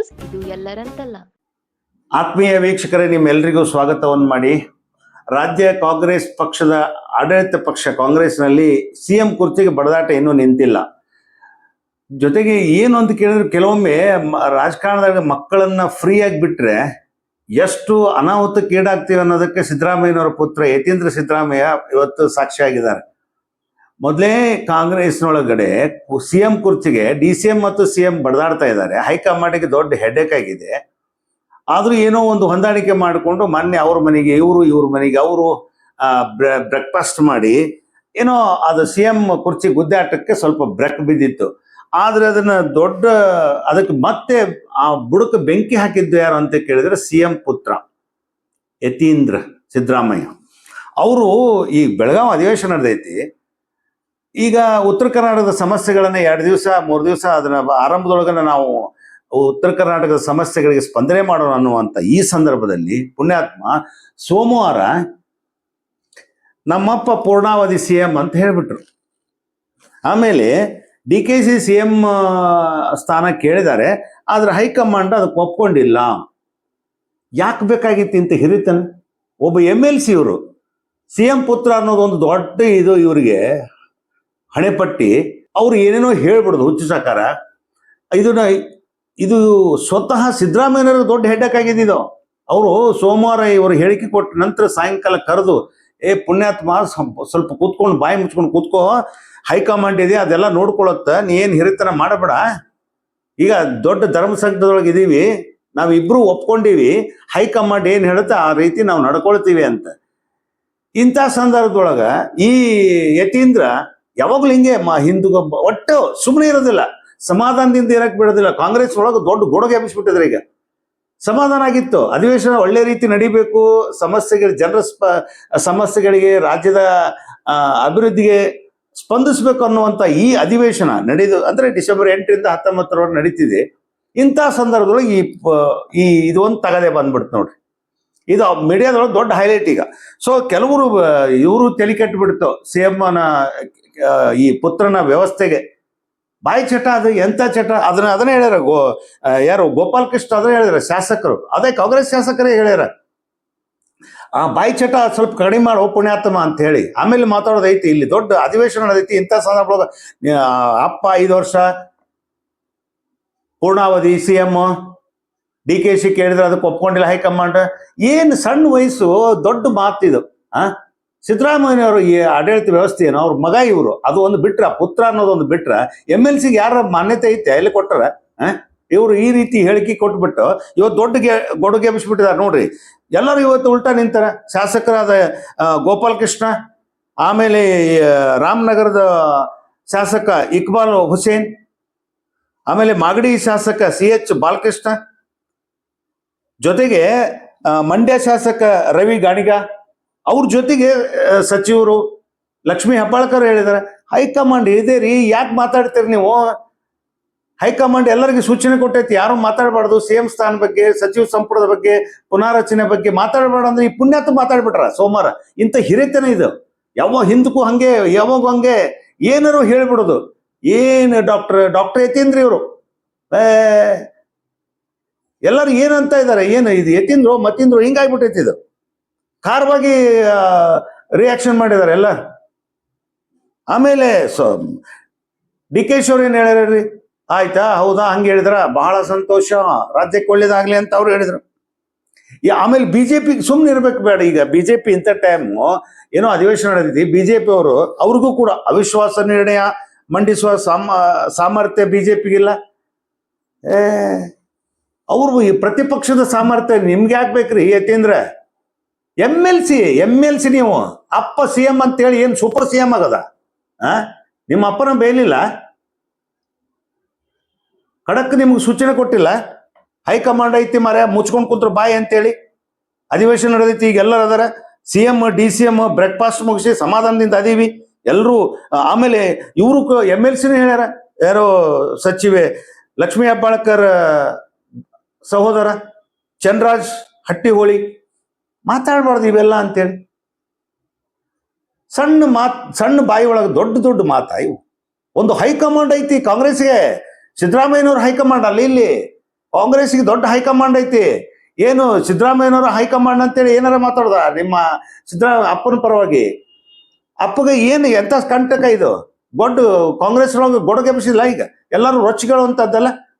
News, ಇದು ಎಲ್ಲರಂತಲ್ಲ. ಆತ್ಮೀಯ ವೀಕ್ಷಕರೇ ನಿಮ್ಮೆಲ್ಲರಿಗೂ ಸ್ವಾಗತವನ್ನು ಮಾಡಿ. ರಾಜ್ಯ ಕಾಂಗ್ರೆಸ್ ಪಕ್ಷದ ಆಡಳಿತ ಪಕ್ಷ ಕಾಂಗ್ರೆಸ್ನಲ್ಲಿ ಸಿ ಎಂ ಕುರ್ಚಿಗೆ ಬಡದಾಟ ಇನ್ನೂ ನಿಂತಿಲ್ಲ. ಜೊತೆಗೆ ಏನು ಅಂತ ಕೇಳಿದ್ರೆ ಕೆಲವೊಮ್ಮೆ ರಾಜಕಾರಣದಾಗ ಮಕ್ಕಳನ್ನ ಫ್ರೀ ಆಗಿ ಬಿಟ್ರೆ ಎಷ್ಟು ಅನಾಹುತಕ್ಕೀಡಾಗ್ತೀವಿ ಅನ್ನೋದಕ್ಕೆ ಸಿದ್ದರಾಮಯ್ಯನವರ ಪುತ್ರ ಯತೀಂದ್ರ ಸಿದ್ದರಾಮಯ್ಯ ಇವತ್ತು ಸಾಕ್ಷಿಯಾಗಿದ್ದಾರೆ. ಮೊದಲೇ ಕಾಂಗ್ರೆಸ್ನೊಳಗಡೆ ಸಿ ಎಂ ಕುರ್ಚಿಗೆ ಡಿ ಸಿ ಎಂ ಮತ್ತು ಸಿ ಎಂ ಬಡದಾಡ್ತಾ ಇದ್ದಾರೆ. ಹೈಕಮಾಂಡಿಗೆ ದೊಡ್ಡ ಹೆಡ್ಡೇಕ್ ಆಗಿದೆ. ಆದರೂ ಏನೋ ಒಂದು ಹೊಂದಾಣಿಕೆ ಮಾಡಿಕೊಂಡು ಮೊನ್ನೆ ಅವ್ರ ಮನೆಗೆ, ಇವರು ಇವ್ರ ಮನೆಗೆ, ಅವರು ಬ್ರೇಕ್ಫಾಸ್ಟ್ ಮಾಡಿ ಏನೋ ಅದು ಸಿ ಎಂ ಕುರ್ಚಿ ಗುದ್ದಾಟಕ್ಕೆ ಸ್ವಲ್ಪ ಬ್ರೆಕ್ ಬಿದ್ದಿತ್ತು. ಆದ್ರೆ ಅದನ್ನ ದೊಡ್ಡ, ಅದಕ್ಕೆ ಮತ್ತೆ ಆ ಬುಡಕ್ಕೆ ಬೆಂಕಿ ಹಾಕಿದ್ದು ಯಾರು ಅಂತ ಕೇಳಿದ್ರೆ ಸಿ ಎಂ ಪುತ್ರ, ಯತೀಂದ್ರ ಸಿದ್ದರಾಮಯ್ಯ. ಅವರು ಈ ಬೆಳಗಾವಿ ಅಧಿವೇಶನ ನಡೆದೈತಿ. ಈಗ ಉತ್ತರ ಕರ್ನಾಟಕದ ಸಮಸ್ಯೆಗಳನ್ನ ಎರಡು ದಿವಸ, ಮೂರು ದಿವಸ ಅದನ್ನ ಆರಂಭದೊಳಗನ ನಾವು ಉತ್ತರ ಕರ್ನಾಟಕದ ಸಮಸ್ಯೆಗಳಿಗೆ ಸ್ಪಂದನೆ ಮಾಡೋಣ ಅನ್ನುವಂಥ ಈ ಸಂದರ್ಭದಲ್ಲಿ ಪುಣ್ಯಾತ್ಮ ಸೋಮವಾರ ನಮ್ಮಪ್ಪ ಪೂರ್ಣಾವಧಿ ಸಿ ಎಂ ಅಂತ ಹೇಳ್ಬಿಟ್ರು. ಆಮೇಲೆ D K C C M ಸ್ಥಾನ ಕೇಳಿದ್ದಾರೆ. ಆದ್ರೆ ಹೈಕಮಾಂಡ್ ಅದಕ್ಕೆ ಒಪ್ಕೊಂಡಿಲ್ಲ. ಯಾಕೆ ಬೇಕಾಗಿತ್ತು ಇಂತ ಹಿರಿತನ? ಒಬ್ಬ ಎಂ ಎಲ್ ಸಿ ಇವರು. ಸಿ ಎಂ ಪುತ್ರ ಅನ್ನೋದು ಒಂದು ದೊಡ್ಡ ಇದು ಇವರಿಗೆ. ಹಣೆಪಟ್ಟಿ, ಅವ್ರು ಏನೇನೋ ಹೇಳ್ಬಿಡುದು ಹುಚ್ಚು ಸಾಕಾರ. ಇದನ್ನ ಇದು ಸ್ವತಃ ಸಿದ್ದರಾಮಯ್ಯನವರು ದೊಡ್ಡ ಹೆಡ್ಡಕ್ ಆಗಿದ್ದು ಅವರು ಸೋಮವಾರ ಇವರು ಹೇಳಿಕೆ ಕೊಟ್ಟ ನಂತರ ಸಾಯಂಕಾಲ ಕರೆದು, ಏ ಪುಣ್ಯಾತ್ಮ, ಸ್ವಲ್ಪ ಕೂತ್ಕೊಂಡು ಬಾಯಿ ಮುಚ್ಕೊಂಡು ಕೂತ್ಕೋ. ಹೈಕಮಾಂಡ್ ಇದೆ ಅದೆಲ್ಲ ನೋಡ್ಕೊಳತ್ತ. ನೀ ಏನು ಹಿರಿತನ ಮಾಡಬೇಡ. ಈಗ ದೊಡ್ಡ ಧರ್ಮಸಂಘದೊಳಗೆ ಇದೀವಿ. ನಾವಿಬ್ರು ಒಪ್ಕೊಂಡಿವಿ. ಹೈಕಮಾಂಡ್ ಏನು ಹೇಳುತ್ತೆ, ಆ ರೀತಿ ನಾವು ನಡ್ಕೊಳ್ತೀವಿ ಅಂತ. ಇಂಥ ಸಂದರ್ಭದೊಳಗ ಈ ಯತೀಂದ್ರ ಯಾವಾಗಲೂ ಹಿಂಗೆ ಮಾ ಹಿಂದೂ ಒಟ್ಟು ಸುಮ್ಮನೆ ಇರೋದಿಲ್ಲ. ಸಮಾಧಾನದಿಂದ ಇರಕ್ ಬಿಡೋದಿಲ್ಲ. ಕಾಂಗ್ರೆಸ್ ಒಳಗೆ ದೊಡ್ಡ ಗೊಡಗೆ ಹಬ್ಬಿಸ್ಬಿಟ್ಟಿದ್ರೆ ಈಗ. ಸಮಾಧಾನ ಆಗಿತ್ತು. ಅಧಿವೇಶನ ಒಳ್ಳೆ ರೀತಿ ನಡಿಬೇಕು. ಸಮಸ್ಯೆಗಳು ಜನರ ಸ್ಪ, ಸಮಸ್ಯೆಗಳಿಗೆ ರಾಜ್ಯದ ಅಭಿವೃದ್ಧಿಗೆ ಸ್ಪಂದಿಸಬೇಕು ಅನ್ನುವಂಥ ಈ ಅಧಿವೇಶನ ನಡೆದು, ಅಂದ್ರೆ ಡಿಸೆಂಬರ್ ಎಂಟರಿಂದ ಹತ್ತೊಂಬತ್ತರವರೆಗೆ ನಡೀತಿದೆ. ಇಂಥ ಸಂದರ್ಭದೊಳಗೆ ಈ ಈ, ಇದು ಒಂದು ತಗದೆ ಬಂದ್ಬಿಡ್ತು ನೋಡ್ರಿ. ಇದು ಮೀಡಿಯಾದೊಳಗೆ ದೊಡ್ಡ ಹೈಲೈಟ್ ಈಗ. ಸೊ ಕೆಲವರು ಇವರು ತಲೆ ಕೆಟ್ಟುಬಿಡ್ತು ಸಿ ಎಮ್ಮನ ಈ ಪುತ್ರನ ವ್ಯವಸ್ಥೆಗೆ. ಬಾಯಿ ಚಟ ಅದು, ಎಂತ ಚಟ, ಅದನ್ನ, ಅದನ್ನೇ ಹೇಳ್ಯಾರ ಗೋ ಯಾರು ಗೋಪಾಲ್ ಕೃಷ್ಣ ಅದನ್ನೇ ಹೇಳಿದ್ರ ಶಾಸಕರು. ಅದೇ ಕಾಂಗ್ರೆಸ್ ಶಾಸಕರೇ ಹೇಳ್ಯಾರ. ಆ, ಬಾಯಿ ಚಟ ಸ್ವಲ್ಪ ಕಡಿಮೆ ಮಾಡೋ ಪುಣ್ಯಾತ್ಮ ಅಂತ ಹೇಳಿ ಆಮೇಲೆ ಮಾತಾಡೋದೈತಿ ಇಲ್ಲಿ ದೊಡ್ಡ ಅಧಿವೇಶನ ನಡೆದೈತಿ, ಇಂಥ ಸಂದರ್ಭ ಅಪ್ಪ ಐದು ವರ್ಷ, ಪೂರ್ಣಾವಧಿ C M, D K she ಕೇಳಿದ್ರೆ ಅದಕ್ಕೆ ಒಪ್ಕೊಂಡಿಲ್ಲ ಹೈಕಮಾಂಡ್. ಏನು ಸಣ್ಣ ವಯಸ್ಸು, ದೊಡ್ಡ ಮಾತಿದು, ಆ? ಸಿದ್ದರಾಮಯ್ಯನವರು ಈ ಆಡಳಿತ ವ್ಯವಸ್ಥೆ ಏನು ಅವ್ರ ಮಗ ಇವರು. ಅದು ಒಂದು ಬಿಟ್ರ ಪುತ್ರ ಅನ್ನೋದೊಂದು ಬಿಟ್ರ ಎಂ ಎಲ್ ಸಿಗೆ ಯಾರ ಮಾನ್ಯತೆ ಐತೆ? ಎಲ್ಲಿ ಕೊಟ್ಟರ? ಇವರು ಈ ರೀತಿ ಹೇಳಿಕೆ ಕೊಟ್ಬಿಟ್ಟು, ಇವತ್ತು ದೊಡ್ಡ ಗೆ, ಗೊಡುಗೆ ಬಿಸ್ಬಿಟ್ಟಿದ್ದಾರೆ ನೋಡ್ರಿ. ಎಲ್ಲರೂ ಇವತ್ತು ಉಲ್ಟಾ ನಿಂತಾರ. ಶಾಸಕರಾದ ಗೋಪಾಲಕೃಷ್ಣ ಗೋಪಾಲ್ ಕೃಷ್ಣ ಆಮೇಲೆ ರಾಮನಗರದ ಶಾಸಕ ಇಕ್ಬಾಲ್ ಹುಸೇನ್, ಆಮೇಲೆ ಮಾಗಡಿ ಶಾಸಕ ಸಿ ಎಚ್ ಬಾಲಕೃಷ್ಣ, ಜೊತೆಗೆ ಮಂಡ್ಯ ಶಾಸಕ ರವಿ ಗಾಣಿಗ ಅವ್ರ ಜೊತೆಗೆ ಸಚಿವರು ಲಕ್ಷ್ಮೀ ಹೆಬ್ಬಾಳ್ಕರ್ ಹೇಳಿದ್ದಾರೆ, ಹೈಕಮಾಂಡ್ ಇದೆ ರೀ, ಯಾಕೆ ಮಾತಾಡ್ತೀರಿ ನೀವು? ಹೈಕಮಾಂಡ್ ಎಲ್ಲರಿಗೂ ಸೂಚನೆ ಕೊಟ್ಟೈತಿ, ಯಾರು ಮಾತಾಡಬಾರ್ದು ಸಿಎಂ ಸ್ಥಾನ ಬಗ್ಗೆ, ಸಚಿವ ಸಂಪುಟದ ಬಗ್ಗೆ, ಪುನಾರಚನೆ ಬಗ್ಗೆ ಮಾತಾಡಬಾರ್ದು ಅಂದ್ರೆ ಈ ಪುಣ್ಯಾತ ಮಾತಾಡ್ಬಿಟ್ರ ಸೋಮವಾರ. ಇಂಥ ಹಿರಿತನ ಇದು. ಯಾವ ಹಿಂದಕ್ಕೂ ಹಂಗೆ, ಯಾವಾಗ ಹಂಗೆ, ಏನಾರು ಹೇಳ್ಬಿಡೋದು. ಏನು ಡಾಕ್ಟರ್ ಡಾಕ್ಟರ್ ಯತೀಂದ್ರಿ ಇವರು. ಎಲ್ಲರೂ ಏನಂತ ಇದ್ದಾರೆ, ಏನು ಇದು ಯತೀಂದ್ರು ಮತ್ತಿಂದ್ರು ಹಿಂಗಾಗ್ಬಿಟ್ಟೈತಿ ಇದು. ಖಾರವಾಗಿ ರಿಯಾಕ್ಷನ್ ಮಾಡಿದ್ದಾರೆ ಎಲ್ಲ. ಆಮೇಲೆ ಸೊ, ಡಿ ಕೆ ಶಿವರ್ ಏನು ಹೇಳ್ಯಾರ್ರಿ ಆಯ್ತಾ? ಹೌದಾ? ಹಂಗೆ ಹೇಳಿದ್ರ? ಬಹಳ ಸಂತೋಷ. ರಾಜ್ಯಕ್ಕೆ ಒಳ್ಳೇದಾಗ್ಲಿ ಅಂತ ಅವ್ರು ಹೇಳಿದ್ರು. ಆಮೇಲೆ ಬಿಜೆಪಿ ಸುಮ್ಮನೆ ಇರ್ಬೇಕು ಬೇಡ ಈಗ. ಬಿಜೆಪಿ ಇಂಥ ಟೈಮು ಏನೋ ಅಧಿವೇಶನ ನಡೆದೈತಿ ಬಿಜೆಪಿ ಅವರು, ಅವ್ರಿಗೂ ಕೂಡ ಅವಿಶ್ವಾಸ ನಿರ್ಣಯ ಮಂಡಿಸುವ ಸಾಮ, ಸಾಮರ್ಥ್ಯ ಬಿಜೆಪಿಗಿಲ್ಲ. ಏ ಅವರು ಈ ಪ್ರತಿಪಕ್ಷದ ಸಾಮರ್ಥ್ಯ ನಿಮ್ಗೆ ಹಾಕ್ಬೇಕ್ರಿ Yathindra? M L C M L C ನೀವು. ಅಪ್ಪ ಸಿ ಎಂ ಅಂತೇಳಿ ಏನು ಸೂಪರ್ ಸಿ ಎಂ ಆಗದ? ಆ? ನಿಮ್ಮ ಅಪ್ಪನ ಬೇಯಲಿಲ್ಲ ಖಡಕ್ ನಿಮ್ಗೆ ಸೂಚನೆ ಕೊಟ್ಟಿಲ್ಲ? ಹೈಕಮಾಂಡ್ ಐತಿ ಮಾರ್ಯ ಮುಚ್ಕೊಂಡು ಕುಂತ್ರು ಬಾಯಿ ಅಂತೇಳಿ. ಅಧಿವೇಶನ ನಡೆದೈತಿ ಈಗ ಎಲ್ಲರೂ ಅದಾರ. C M D C M breakfast ಮುಗಿಸಿ ಸಮಾಧಾನದಿಂದ ಅದೀವಿ. ಎಲ್ಲರೂ ಆಮೇಲೆ ಇವರು ಎಂ ಎಲ್ ಸಿನೇ ಹೇಳ್ಯಾರ? ಯಾರೋ ಸಚಿವೆ ಲಕ್ಷ್ಮೀ ಹೆಬ್ಬಾಳ್ಕರ್ ಸಹೋದರ ಚನ್ರಾಜ್ ಹಟ್ಟಿಹೋಳಿ. ಮಾತಾಡಬಾರ್ದು ಇವೆಲ್ಲ ಅಂತೇಳಿ. ಸಣ್ಣ ಮಾತ್, ಸಣ್ಣ ಬಾಯಿ ಒಳಗೆ ದೊಡ್ಡ ದೊಡ್ಡ ಮಾತಾ ಇವು. ಒಂದು ಹೈಕಮಾಂಡ್ ಐತಿ ಕಾಂಗ್ರೆಸ್ಗೆ ಸಿದ್ದರಾಮಯ್ಯನವ್ರ ಹೈಕಮಾಂಡ್ ಅಲ್ಲಿ ಇಲ್ಲಿ. ಕಾಂಗ್ರೆಸ್ಗೆ ದೊಡ್ಡ ಹೈಕಮಾಂಡ್ ಐತಿ. ಏನು ಸಿದ್ದರಾಮಯ್ಯನವರು ಹೈಕಮಾಂಡ್ ಅಂತೇಳಿ ಏನಾರ ಮಾತಾಡ್ದ? ನಿಮ್ಮ ಸಿದ್ದರಾಮ ಅಪ್ಪನ ಪರವಾಗಿ. ಅಪ್ಪಗೆ ಏನು ಎಂತ ಕಂಟಕ ಇದು? ಗೊಡ್ಡು ಕಾಂಗ್ರೆಸ್ ಒಳಗೆ ಈಗ. ಎಲ್ಲರೂ ರೊಚ್ಚಿಗಳು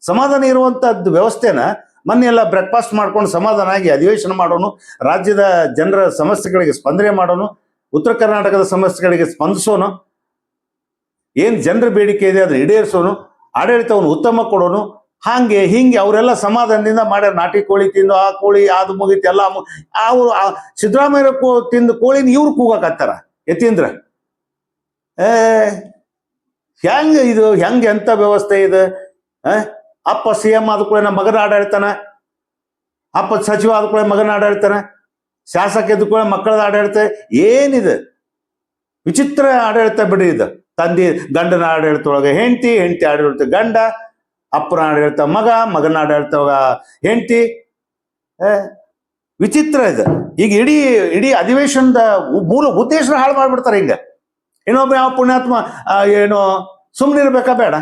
ಸಮಾಧಾನ ಇರುವಂಥದ್ದು ವ್ಯವಸ್ಥೆನ ಮೊನ್ನೆ ಎಲ್ಲ ಬ್ರೇಕ್ಫಾಸ್ಟ್ ಮಾಡ್ಕೊಂಡು ಸಮಾಧಾನ ಆಗಿ ಅಧಿವೇಶನ ಮಾಡೋನು, ರಾಜ್ಯದ ಜನರ ಸಮಸ್ಯೆಗಳಿಗೆ ಸ್ಪಂದನೆ ಮಾಡೋನು, ಉತ್ತರ ಕರ್ನಾಟಕದ ಸಮಸ್ಯೆಗಳಿಗೆ ಸ್ಪಂದಿಸೋನು, ಏನು ಜನರ ಬೇಡಿಕೆ ಇದೆ ಅದನ್ನ ಈಡೇರಿಸೋನು, ಆಡಳಿತವನ್ನು ಉತ್ತಮ ಕೊಡೋನು, ಹಾಗೆ ಹಿಂಗೆ ಅವರೆಲ್ಲ ಸಮಾಧಾನದಿಂದ ಮಾಡ್ಯಾರ. ನಾಟಿ ಕೋಳಿ ತಿಂದು, ಆ ಕೋಳಿ ಅದು ಮುಗಿತು, ಎಲ್ಲ ಅವರು ಸಿದ್ದರಾಮಯ್ಯ ತಿಂದು ಕೋಳಿನ ಇವ್ರು ಕೂಗಾಕತ್ತಾರ, ಯತೀಂದ್ರ. ಏ, ಹೆಂಗ ಇದು, ಹೆಂಗೆ ಎಂಥ ವ್ಯವಸ್ಥೆ ಇದೆ? ಅಪ್ಪ ಸಿ ಎಂ ಆದ ಕೂಡ ಮಗನ ಆಡಳಿತಾನೆ, ಅಪ್ಪ ಸಚಿವ ಆದ ಕೂಡ ಮಗನ ಆಡಳಿತಾನೆ, ಶಾಸಕ ಇದ್ದ ಕೂಡ ಮಕ್ಕಳದ ಆಡಳಿತ, ಏನಿದೆ? ವಿಚಿತ್ರ ಆಡಳಿತ ಬಿಡಿ ಇದು. ತಂದೆ, ಗಂಡನ ಆಡಳಿತ ಒಳಗೆ ಹೆಂಡತಿ ಹೆಂಡತಿ ಆಡಳಿತ ಗಂಡ, ಅಪ್ಪನ ಆಡಳಿತ ಮಗ, ಮಗನ ಆಡಳಿತ ಹೆಂಡತಿ. ವಿಚಿತ್ರ ಇದು. ಈಗ ಇಡೀ ಇಡೀ ಅಧಿವೇಶನದ ಮೂಲ ಉದ್ದೇಶ ಹಾಳು ಮಾಡಿಬಿಡ್ತಾರೆ ಹಿಂಗ. ಇನ್ನೊಬ್ಬ ಯಾವ ಪುಣ್ಯಾತ್ಮ ಏನೋ ಸುಮ್ಮನಿರ್ಬೇಕಾ ಬೇಡ.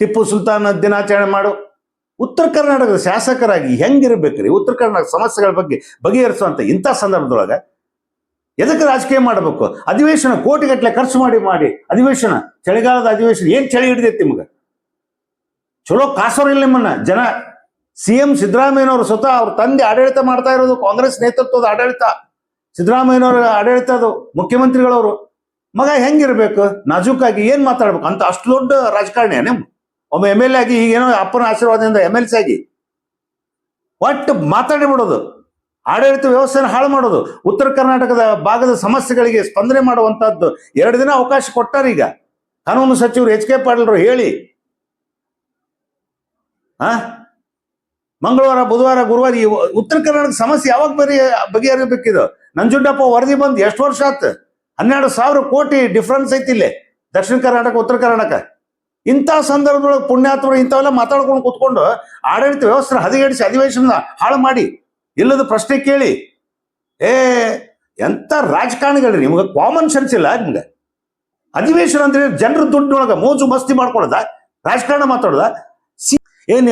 ಟಿಪ್ಪು ಸುಲ್ತಾನ ದಿನಾಚರಣೆ ಮಾಡು. ಉತ್ತರ ಕರ್ನಾಟಕದ ಶಾಸಕರಾಗಿ ಹೆಂಗಿರ್ಬೇಕ್ರಿ? ಉತ್ತರ ಕರ್ನಾಟಕ ಸಮಸ್ಯೆಗಳ ಬಗ್ಗೆ ಬಗೆಹರಿಸುವಂಥ ಇಂಥ ಸಂದರ್ಭದೊಳಗೆ ಎದಕ್ಕೆ ರಾಜಕೀಯ ಮಾಡಬೇಕು? ಅಧಿವೇಶನ ಕೋಟಿಗಟ್ಟಲೆ ಖರ್ಚು ಮಾಡಿ ಮಾಡಿ ಅಧಿವೇಶನ, ಚಳಿಗಾಲದ ಅಧಿವೇಶನ ಏನ್ ಚಳಿ ಹಿಡಿದೈತಿ ನಿಮಗೆ? ಚಲೋ ಕಾಸೋರಿಲ್ಲ ನಿಮ್ಮನ್ನ. ಜನ ಸಿ ಎಂ ಸಿದ್ದರಾಮಯ್ಯನವರು ಸ್ವತಃ ಅವ್ರ ತಂದೆ ಆಡಳಿತ ಮಾಡ್ತಾ ಇರೋದು, ಕಾಂಗ್ರೆಸ್ ನೇತೃತ್ವದ ಆಡಳಿತ. ಸಿದ್ದರಾಮಯ್ಯನವರ ಆಡಳಿತ ಅದು, ಮುಖ್ಯಮಂತ್ರಿಗಳವರು. ಮಗ ಹೆಂಗಿರ್ಬೇಕು? ನಾಜೂಕಾಗಿ ಏನ್ ಮಾತಾಡ್ಬೇಕು? ಅಂತ ಅಷ್ಟು ದೊಡ್ಡ ರಾಜಕಾರಣಿ ನಿಮ್ ಒಬ್ಬ ಎಂ ಎಲ್ ಆಗಿ ಈಗೇನೋ ಅಪ್ಪನ ಆಶೀರ್ವಾದದಿಂದ ಎಂ ಎಲ್ ಸಿ ಆಗಿ. ಒಟ್ಟು ಮಾತಾಡಿ ಬಿಡೋದು. ಆಡಳಿತ ವ್ಯವಸ್ಥೆನ ಹಾಳು ಮಾಡೋದು. ಉತ್ತರ ಕರ್ನಾಟಕದ ಭಾಗದ ಸಮಸ್ಯೆಗಳಿಗೆ ಸ್ಪಂದನೆ ಮಾಡುವಂತಹದ್ದು ಎರಡು ದಿನ ಅವಕಾಶ ಕೊಟ್ಟಾರ ಈಗ. ಕಾನೂನು ಸಚಿವರು ಎಚ್ ಕೆ ಪಾಟೀಲ್ರು ಹೇಳಿ. ಆ? ಮಂಗಳವಾರ, ಬುಧವಾರ, ಗುರುವಾರ ಈ ಉತ್ತರ ಕರ್ನಾಟಕ ಸಮಸ್ಯೆ ಯಾವಾಗ ಬರೀ ಬಗೆಹರಿಬೇಕಿದು ನಂಜುಂಡಪ್ಪ ವರದಿ ಬಂದು ಎಷ್ಟು ವರ್ಷ ಆತು? ಹನ್ನೆರಡು ಸಾವಿರ ಕೋಟಿ ಡಿಫ್ರೆನ್ಸ್ ಐತಿ ಇಲ್ಲಿ. ದಕ್ಷಿಣ ಕರ್ನಾಟಕ, ಉತ್ತರ ಕರ್ನಾಟಕ. ಇಂಥ ಸಂದರ್ಭದೊಳಗೆ ಪುಣ್ಯಾತ್ಮರು ಇಂಥವೆಲ್ಲ ಮಾತಾಡ್ಕೊಂಡು ಕೂತ್ಕೊಂಡು ಆಡಳಿತ ವ್ಯವಸ್ಥೆ ಹದಗೆಡಿಸಿ ಅಧಿವೇಶನ ಹಾಳು ಮಾಡಿ, ಇಲ್ಲದ ಪ್ರಶ್ನೆ ಕೇಳಿ, ಏ ಎಂತ ರಾಜಕಾರಣಿಗಳ್ರಿ ನಿಮ್ಗೆ ಕಾಮನ್ ಸೆನ್ಸ್ ಇಲ್ಲ ನಿಮ್ಗೆ. ಅಧಿವೇಶನ ಅಂದ್ರೆ ಜನರ ದುಡ್ಡಿನೊಳಗೆ ಮೋಜು ಮಸ್ತಿ ಮಾಡ್ಕೊಳ್ಳೋದ? ರಾಜಕಾರಣ ಮಾತಾಡೋದ? ಸಿ- ಏನ್,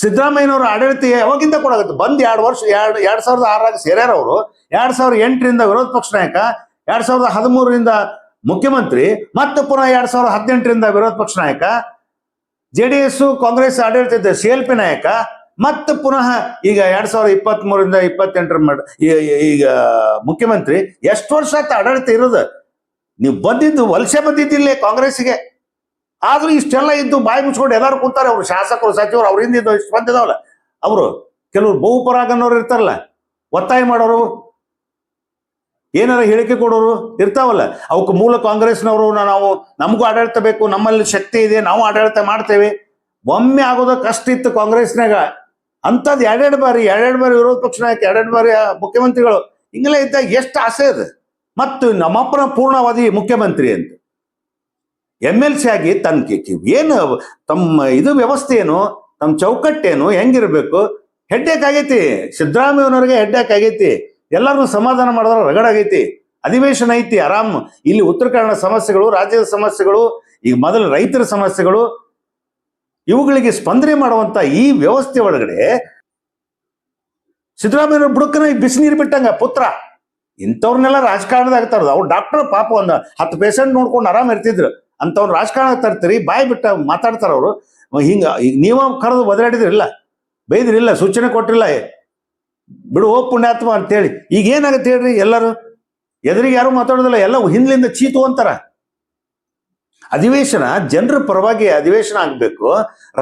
ಸಿದ್ದರಾಮಯ್ಯನವರ ಆಡಳಿತ ಯಾವಾಗಿಂದ ಕೊಡಾಗತ್ತೆ? ಬಂದ್ ಎರಡು ವರ್ಷ, ಎರಡು, ಎರಡ್ ಸಾವಿರದ ಆರಾಗ ಸೇರ್ಯಾರ ಅವರು ಎರಡ್ ಸಾವಿರದ ಎಂಟರಿಂದ ವಿರೋಧ ಪಕ್ಷ ನಾಯಕ, ಎರಡು ಸಾವಿರದ ಹದಿಮೂರರಿಂದ ಮುಖ್ಯಮಂತ್ರಿ, ಮತ್ತೆ ಪುನಃ ಎರಡ್ ಸಾವಿರದ ಹದಿನೆಂಟರಿಂದ ವಿರೋಧ ಪಕ್ಷ ನಾಯಕ ಜೆ ಡಿ ಎಸ್ ಕಾಂಗ್ರೆಸ್, ಆಡಳಿತ ಸಿ ಎಲ್ ಪಿ ನಾಯಕ, ಮತ್ತೆ ಪುನಃ ಈಗ ಎರಡ್ ಸಾವಿರದ ಇಪ್ಪತ್ತ್ ಮೂರಿಂದ ಇಪ್ಪತ್ತೆಂಟರ ಈಗ ಮುಖ್ಯಮಂತ್ರಿ, ಎಷ್ಟು ವರ್ಷ ಆಯ್ತು ಆಡಳಿತ ಇರೋದು? ನೀವು ಬಂದಿದ್ದು, ವಲಸೆ ಬಂದಿದ್ದಿಲ್ಲೇ ಕಾಂಗ್ರೆಸ್ಗೆ ಆದ್ರೂ ಇಷ್ಟೆಲ್ಲ ಇದ್ದು ಬಾಯಿ ಮುಚ್ಕೊಂಡು ಎಲ್ಲರೂ ಕೂತಾರೆ, ಅವ್ರು ಶಾಸಕರು, ಸಚಿವರು, ಅವ್ರ ಹಿಂದಿದ್ದು ಇಷ್ಟು ಬಂದಿದಾವಲ್ಲ. ಅವರು ಕೆಲವರು ಬಹುಪರಾಗನ್ನೋರು ಇರ್ತಾರಲ್ಲ, ಒತ್ತಾಯ ಮಾಡೋರು ಏನಾರ ಹೇಳಿಕೆ ಕೊಡೋರು ಇರ್ತಾವಲ್ಲ ಅವಕ್ಕೆ ಮೂಲ ಕಾಂಗ್ರೆಸ್ನವರು ನಾವು ನಮಗೂ ಆಡಳಿತ ಬೇಕು, ನಮ್ಮಲ್ಲಿ ಶಕ್ತಿ ಇದೆ, ನಾವು ಆಡಳಿತ ಮಾಡ್ತೇವೆ. ಒಮ್ಮೆ ಆಗೋದ ಕಷ್ಟ ಇತ್ತು ಕಾಂಗ್ರೆಸ್ನಾಗ ಅಂಥದ್ದು ಎರಡೆರಡು ಬಾರಿ ಎರಡೆರಡು ಬಾರಿ ವಿರೋಧ ಪಕ್ಷ ನಾಯಕ, ಎರಡೆರಡು ಬಾರಿ ಮುಖ್ಯಮಂತ್ರಿಗಳು ಹಿಂಗೆಲ್ಲ ಇದ್ದಾಗ ಎಷ್ಟು ಆಸೆ ಇದೆ ಮತ್ತು ನಮ್ಮಪ್ಪನ ಪೂರ್ಣಾವಧಿ ಮುಖ್ಯಮಂತ್ರಿ ಅಂತ. ಎಂ ಎಲ್ ಸಿ ಆಗಿ ತನ್ನ ಏನು ತಮ್ಮ ಇದು ವ್ಯವಸ್ಥೆ ಏನು, ತಮ್ಮ ಚೌಕಟ್ಟೇನು ಹೆಂಗಿರ್ಬೇಕು? ಹೆಡ್ಡೇಕ್ ಆಗೈತಿ. ಸಿದ್ದರಾಮಯ್ಯನವ್ರಿಗೆ ಹೆಡ್ಡೇಕ್ ಆಗೈತಿ. ಎಲ್ಲರನ್ನೂ ಸಮಾಧಾನ ಮಾಡಿದ್ರೆ ರಗಡಾಗೈತಿ ಅಧಿವೇಶನ ಐತಿ, ಆರಾಮ್. ಇಲ್ಲಿ ಉತ್ತರ ಕನ್ನಡ ಸಮಸ್ಯೆಗಳು, ರಾಜ್ಯದ ಸಮಸ್ಯೆಗಳು, ಈಗ ಮೊದಲು ರೈತರ ಸಮಸ್ಯೆಗಳು, ಇವುಗಳಿಗೆ ಸ್ಪಂದನೆ ಮಾಡುವಂತ ಈ ವ್ಯವಸ್ಥೆ ಒಳಗಡೆ ಸಿದ್ದರಾಮಯ್ಯ ಬುಡಕನ ಬಿಸಿನೀರು ಬಿಟ್ಟಂಗ ಪುತ್ರ. ಇಂಥವ್ರನ್ನೆಲ್ಲ ರಾಜಕಾರಣದಾಗ ತರೋದು ಅವ್ರು ಡಾಕ್ಟರ್ ಪಾಪ ಒಂದು ಹತ್ತು ಪೇಷಂಟ್ ನೋಡ್ಕೊಂಡು ಆರಾಮ್ ಇರ್ತಿದ್ರು. ಅಂಥವ್ರು ರಾಜಕಾರಣ ತರ್ತೀರಿ, ಬಾಯಿ ಬಿಟ್ಟ ಮಾತಾಡ್ತಾರ ಅವರು ಹಿಂಗ, ಈಗ ನೀವು ಕರೆದು ಬದಲಾಡಿದ್ರಿಲ್ಲ ಬೈದ್ರಿಲ್ಲ, ಸೂಚನೆ ಕೊಟ್ಟಿಲ್ಲ. ಬಿಡು ಓ ಪುಣ್ಯಾತ್ಮ ಅಂತೇಳಿ. ಈಗ ಏನಾಗತ್ತೆ ಹೇಳ್ರಿ ಎಲ್ಲರೂ? ಎದುರಿಗೆ ಯಾರು ಮಾತಾಡೋದಿಲ್ಲ, ಎಲ್ಲ ಹಿಂದ್ಲಿಂದ ಚೀತು ಅಂತಾರ. ಅಧಿವೇಶನ, ಜನರ ಪರವಾಗಿ ಅಧಿವೇಶನ ಆಗಬೇಕು,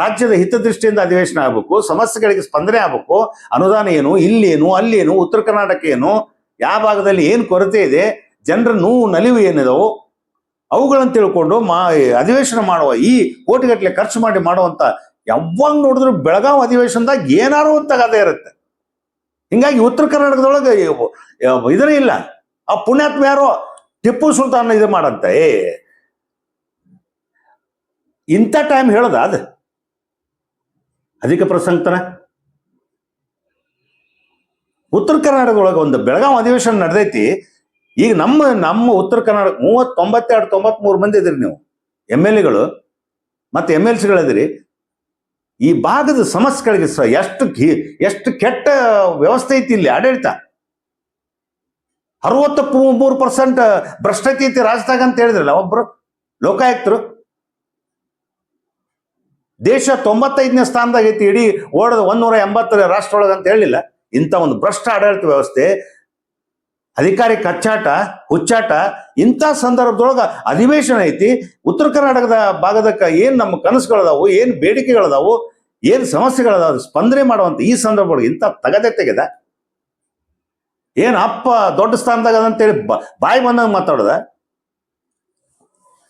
ರಾಜ್ಯದ ಹಿತದೃಷ್ಟಿಯಿಂದ ಅಧಿವೇಶನ ಆಗಬೇಕು, ಸಮಸ್ಯೆಗಳಿಗೆ ಸ್ಪಂದನೆ ಆಗಬೇಕು, ಅನುದಾನ ಏನು ಇಲ್ಲೇನು ಅಲ್ಲೇನು ಉತ್ತರ ಕರ್ನಾಟಕ ಏನು, ಯಾವ ಭಾಗದಲ್ಲಿ ಏನು ಕೊರತೆ ಇದೆ, ಜನರ ನೋವು, ನಲಿವು ಏನಿದಾವು, ಅವುಗಳನ್ನು ತಿಳ್ಕೊಂಡು ಮಾ ಅಧಿವೇಶನ ಮಾಡುವ, ಈ ಕೋಟಿಗಟ್ಟಲೆ ಖರ್ಚು ಮಾಡಿ ಮಾಡುವಂಥ ಯಾವಾಗ ನೋಡಿದ್ರು ಬೆಳಗಾವಿ ಅಧಿವೇಶನದಾಗ ಏನಾರು ಅಂತ ಕಥೆ ಇರುತ್ತೆ. ಹಿಂಗಾಗಿ ಉತ್ತರ ಕರ್ನಾಟಕದೊಳಗೆ ಇವ್- ಇಲ್ಲ. ಆ ಪುಣ್ಯಾತ್ಮ ಯಾರೋ? ಟಿಪ್ಪು ಸುಲ್ತಾನ್ ಇದು ಮಾಡಂತ. ಏ, ಇಂಥ ಟೈಮ್ ಹೇಳದ ಅದು? ಅಧಿಕ ಪ್ರಸಂಗತನ? ಉತ್ತರ ಕರ್ನಾಟಕದೊಳಗೆ ಒಂದು ಬೆಳಗಾವಿ ಅಧಿವೇಶನ ನಡೆದೈತಿ. ಈಗ ನಮ್ಮ ನಮ್ಮ ಉತ್ತರ ಕರ್ನಾಟಕ ಮೂವತ್ ತೊಂಬತ್ತೆರಡು ತೊಂಬತ್ಮೂರು ಮಂದಿ ಇದ್ರಿ ನೀವು. ಎಂ ಎಲ್ ಎಗಳು ಮತ್ತೆ ಎಂ ಎಲ್ ಸಿಗಳಿದಿರಿ ಈ ಭಾಗದ ಸಮಸ್ಯೆಗಳಿಗೆ ಸ ಎಷ್ಟು ಎಷ್ಟು ಕೆಟ್ಟ ವ್ಯವಸ್ಥೆ ಐತಿ ಇಲ್ಲಿ ಆಡಳಿತ? ಅರವತ್ತು ಮೂರು ಪರ್ಸೆಂಟ್ ಭ್ರಷ್ಟತೆ ಐತಿ ರಾಜ್ಯದಾಗ ಅಂತ ಹೇಳಿದ್ರಲ್ಲ ಒಬ್ರು ಲೋಕಾಯುಕ್ತರು? ದೇಶ ತೊಂಬತ್ತೈದನೇ ಸ್ಥಾನದಾಗ ಐತಿ, ಇಡೀ ಓಡದ ಒಂದೂರ ಎಂಬತ್ತರ ರಾಷ್ಟ್ರ ಒಳಗೆ ಅಂತ ಹೇಳಿಲ್ಲ. ಇಂಥ ಒಂದು ಭ್ರಷ್ಟ ಆಡಳಿತ ವ್ಯವಸ್ಥೆ ಅಧಿಕಾರಿ ಕಚ್ಚಾಟ, ಹುಚ್ಚಾಟ, ಇಂಥ ಸಂದರ್ಭದೊಳಗೆ ಅಧಿವೇಶನ ಐತಿ. ಉತ್ತರ ಕರ್ನಾಟಕದ ಭಾಗದಕ್ಕೆ ಏನು ನಮ್ಮ ಕನಸುಗಳದಾವು, ಏನು ಬೇಡಿಕೆಗಳದಾವು, ಏನು ಸಮಸ್ಯೆಗಳದಾವು ಸ್ಪಂದನೆ ಮಾಡುವಂಥ ಈ ಸಂದರ್ಭದೊಳಗೆ ಇಂಥ ತಗದೆ ತೆಗೆದ. ಏನು ಅಪ್ಪ ದೊಡ್ಡ ಸ್ಥಾನದಾಗ ಅಂತೇಳಿ ಬಾಯಿ ಬಂದಂಗೆ ಮಾತಾಡ್ದ.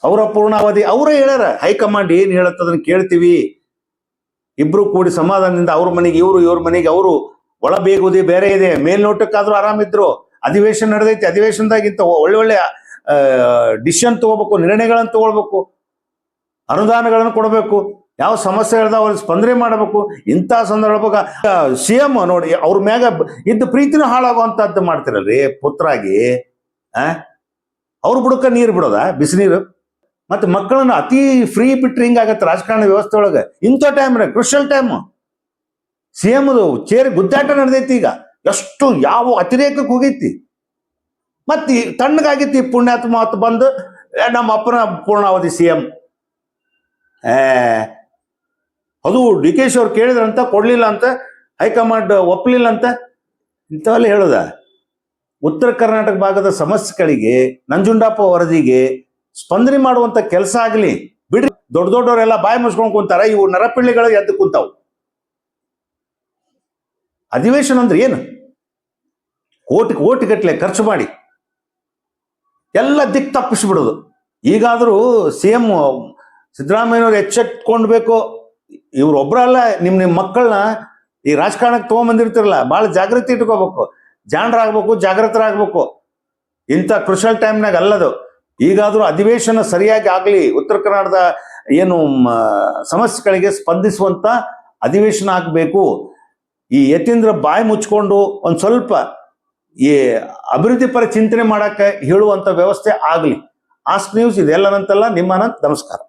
ಅವರ ಪೂರ್ಣಾವಧಿ ಅವರೇ ಹೇಳ್ಯಾರ, ಹೈಕಮಾಂಡ್ ಏನು ಹೇಳತ್ತ ಅದನ್ನ ಕೇಳ್ತೀವಿ. ಇಬ್ರು ಕೂಡಿ ಸಮಾಧಾನದಿಂದ ಅವ್ರ ಮನೆಗೆ, ಇವರು ಇವ್ರ ಮನೆಗೆ, ಅವರು ಒಳ ಬೇಗುದಿ ಬೇರೆ ಇದೆ. ಮೇಲ್ನೋಟಕ್ಕಾದ್ರೂ ಆರಾಮಿದ್ರು. ಅಧಿವೇಶನ ನಡೆದೈತಿ, ಅಧಿವೇಶನದಾಗಿಂತ ಒಳ್ಳೆ ಒಳ್ಳೆ ಡಿಸಿಷನ್ ತಗೋಬೇಕು, ನಿರ್ಣಯಗಳನ್ನು ತಗೊಳ್ಬೇಕು, ಅನುದಾನಗಳನ್ನು ಕೊಡಬೇಕು, ಯಾವ ಸಮಸ್ಯೆ ಇಳ್ದ ಅವ್ರಿಗೆ ಸ್ಪಂದನೆ ಮಾಡಬೇಕು, ಇಂಥ ಸಂದರ್ಭ ಸಿ ಎಂ ನೋಡಿ ಅವ್ರ ಮ್ಯಾಗ ಇದ್ದ ಪ್ರೀತಿನ ಹಾಳಾಗುವಂತದ್ದು ಮಾಡ್ತಿರಲ್ರಿ ಪುತ್ರಾಗಿ ಅವ್ರು ಬುಡಕ ನೀರು ಬಿಡೋದ ಬಿಸಿನೀರು ಮತ್ತೆ ಮಕ್ಕಳನ್ನ ಅತಿ ಫ್ರೀ ಬಿಟ್ರೆ ಹಿಂಗಾಗತ್ತೆ ರಾಜಕಾರಣ ವ್ಯವಸ್ಥೆ ಒಳಗೆ ಇಂಥ ಟೈಮ್ನಾಗ crucial time C M chair ಗುದ್ದಾಟ ನಡೆದೈತಿ ಈಗ. ಎಷ್ಟು ಯಾವ ಅತಿರೇಕಕ್ಕೆ ಹೋಗೈತಿ? ಮತ್ತೆ ತಣ್ಣಗಾಗಿತ್ತು ಈ ಪುಣ್ಯಾತ್ಮ ಮಾತು ಬಂದು ನಮ್ಮ ಅಪ್ಪನ ಪೂರ್ಣಾವಧಿ ಸಿ ಎಂ. ಅದು ಡಿ ಕೆ ಶಿ ಅವ್ರು ಕೇಳಿದ್ರಂತ ಕೊಡ್ಲಿಲ್ಲ ಅಂತ ಹೈಕಮಾಂಡ್ ಒಪ್ಪಲಿಲ್ಲ ಅಂತ ಇಂಥವೆಲ್ಲ ಹೇಳೋದ? ಉತ್ತರ ಕರ್ನಾಟಕ ಭಾಗದ ಸಮಸ್ಯೆಗಳಿಗೆ, ನಂಜುಂಡಪ್ಪ ವರದಿಗೆ ಸ್ಪಂದನೆ ಮಾಡುವಂತ ಕೆಲಸ ಆಗಲಿ, ಬಿಡ್ರಿ. ದೊಡ್ಡ ದೊಡ್ಡವರೆಲ್ಲ ಬಾಯಿ ಮುಚ್ಕೊಂಡು ಕುಂತಾರ, ಇವು ನರಪಿಳ್ಳಿಗಳು ಎದ್ದು ಕುಂತಾವು. ಅಧಿವೇಶನ ಅಂದ್ರೆ ಏನು? ಕೋಟಿ ಕೋಟಿ ಗಟ್ಟಲೆ ಖರ್ಚು ಮಾಡಿ ಎಲ್ಲ ದಿಕ್ಕು ತಪ್ಪಿಸ್ಬಿಡೋದು. ಈಗಾದರೂ ಸಿ ಎಂ ಸಿದ್ದರಾಮಯ್ಯವ್ರು ಎಚ್ಚೆತ್ಕೊಂಡ್ಬೇಕು. ಇವ್ರೊಬ್ರಲ್ಲ ನಿಮ್ಮ ನಿಮ್ಮ ಮಕ್ಕಳನ್ನ ಈ ರಾಜಕಾರಣಕ್ಕೆ ತೊಗೊಂಬಂದಿರ್ತಿರಲ್ಲ ಭಾಳ ಜಾಗೃತಿ ಇಟ್ಕೋಬೇಕು. ಜಾಣರಾಗಬೇಕು ಜಾಗೃತರಾಗಬೇಕು ಇಂಥ ಕ್ರುಷಲ್ ಟೈಮ್ನಾಗ ಅಲ್ಲದು. ಈಗಾದರೂ ಅಧಿವೇಶನ ಸರಿಯಾಗಿ ಆಗಲಿ, ಉತ್ತರ ಕನ್ನಡದ ಏನು ಸಮಸ್ಯೆಗಳಿಗೆ ಸ್ಪಂದಿಸುವಂಥ ಅಧಿವೇಶನ ಆಗಬೇಕು. ಈ ಯತೀಂದ್ರ ಬಾಯಿ ಮುಚ್ಕೊಂಡು ಒಂದು ಸ್ವಲ್ಪ ಈ ಅಭಿವೃದ್ಧಿ ಪರ ಚಿಂತನೆ ಮಾಡಕ್ಕೆ ಹೇಳುವಂತ ವ್ಯವಸ್ಥೆ ಆಗಲಿ. ಆಸ್ಕ್ ನ್ಯೂಸ್ ಇದೆಲ್ಲನಂತಲ್ಲ ನಿಮ್ಮನಂತ ನಮಸ್ಕಾರ.